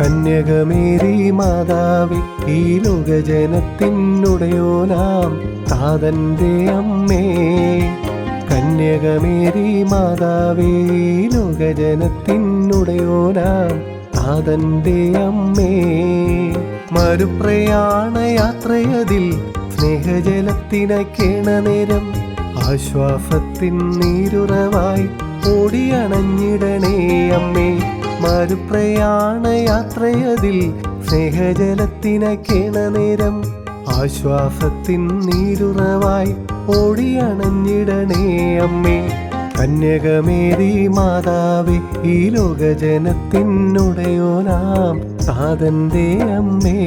കന്യകമേരി മാതാവി ഈ ലോകജനത്തിനുടയോനാം താതന്റെ അമ്മേ. കന്യകമേരി മാതാവി ലോകജനത്തിനുടയോനാം താതന്റെ അമ്മേ. മരുപ്രയാണ യാത്രയതിൽ സ്നേഹജലത്തിനക്കേണ നേരം ആശ്വാസത്തിൻ നീരുറവായി ഓടിയണഞ്ഞിടണേ അമ്മേ. മറുപ്രയാണ യാത്രയതിൽ സ്നേഹജലത്തിന കേണ നേരം ആശ്വാസത്തിൻ നീരുറവായി ഓടിയണഞ്ഞിടണേ അമ്മേ. കന്യകമേരി മാതാവേ ഈ ലോകജനത്തിനുടയോനാം താതന്റെ അമ്മേ.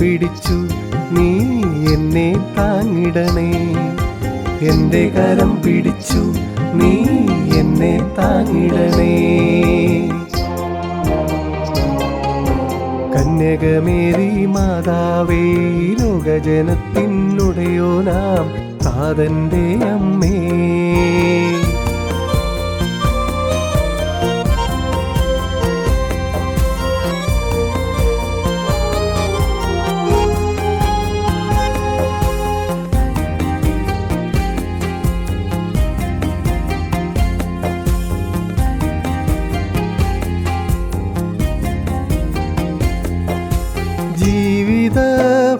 പിടിച്ചു. നീ എന്നെ താങ്ങിടണേ. എന്റെ കരം പിടിച്ചു. നീ എന്നെ താങ്ങിടണേ. കന്യകമേരി മാതാവേ ലോകജനത്തിനുടയോ നാം താതന്റെ അമ്മേ.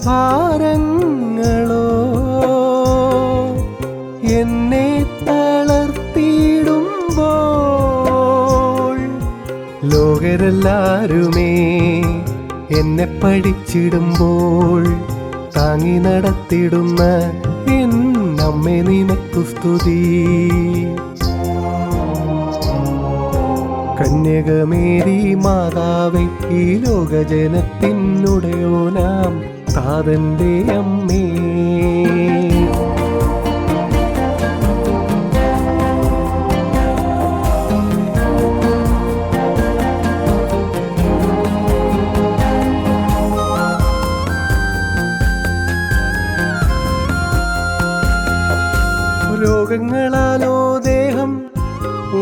ഭാരങ്ങളോ എന്നെ തളർത്തിയിടുമ്പോൾ ലോകരെല്ലാരുമേ എന്നെ പഠിച്ചിടുമ്പോൾ താങ്ങി നടത്തിടുന്ന എൻ നമ്മെ നിനക്കു സ്തുതി. കന്യകമേരി മാതാവേ ഈ ലോകജനത്തിനുടയോ നാം അമ്മേ? രോഗങ്ങളാലോ ദേഹം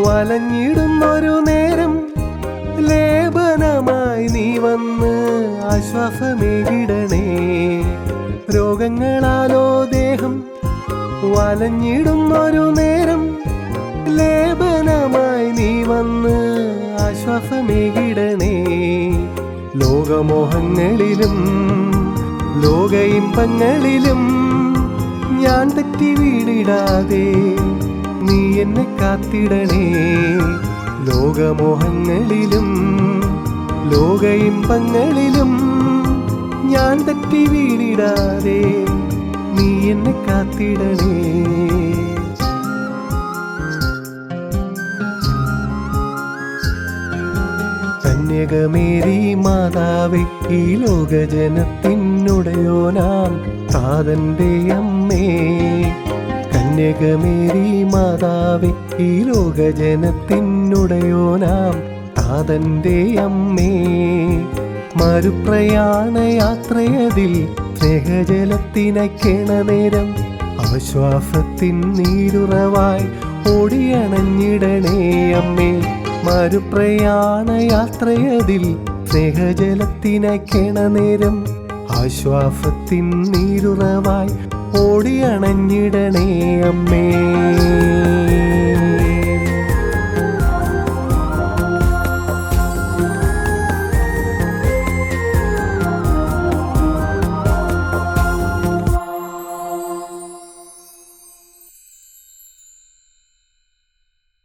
വലഞ്ഞിടുന്നൊരു നേരം ലേപനമായി നീ വന്ന് ആശ്വാസമേകിടണേ. രോഗങ്ങളാലോ ദേഹം വലഞ്ഞിടുന്നൊരു നേരം ലേപനമായി നീ വന്ന് ആശ്വാസമേകിടണേ. ലോകമോഹങ്ങളിലും ലോക ഇമ്പങ്ങളിലും ഞാൻ തെറ്റി വീടിടാതെ നീ എന്നെ കാത്തിടണേ. ലോകമോഹങ്ങളിലും ലോക ഇമ്പങ്ങളിലും ഞാൻ തട്ടി വീണിടാതെ നീ എന്നെ കാത്തിടണേ. കന്യകമേരി മാതാവേ ലോകജനത്തിനുടയോ നാം താതന്റെ അമ്മേ. കന്യകമേരി മാതാവേ ലോകജനത്തിനുടയോ നാം താതന്റെ അമ്മേ മരുപ്രയാണയാത്രയതിൽ യാത്രയതിൽ നേരം ആശ്വാസത്തിൻ നീരുറവായി ഓടിയണഞ്ഞിടണേ അമ്മേ. മരുപ്രയാണയാത്രയതിൽ യാത്രയതിൽ നേരം ആശ്വാസത്തിൻ നീരുറവായി ഓടിയണഞ്ഞിടണേ അമ്മേ.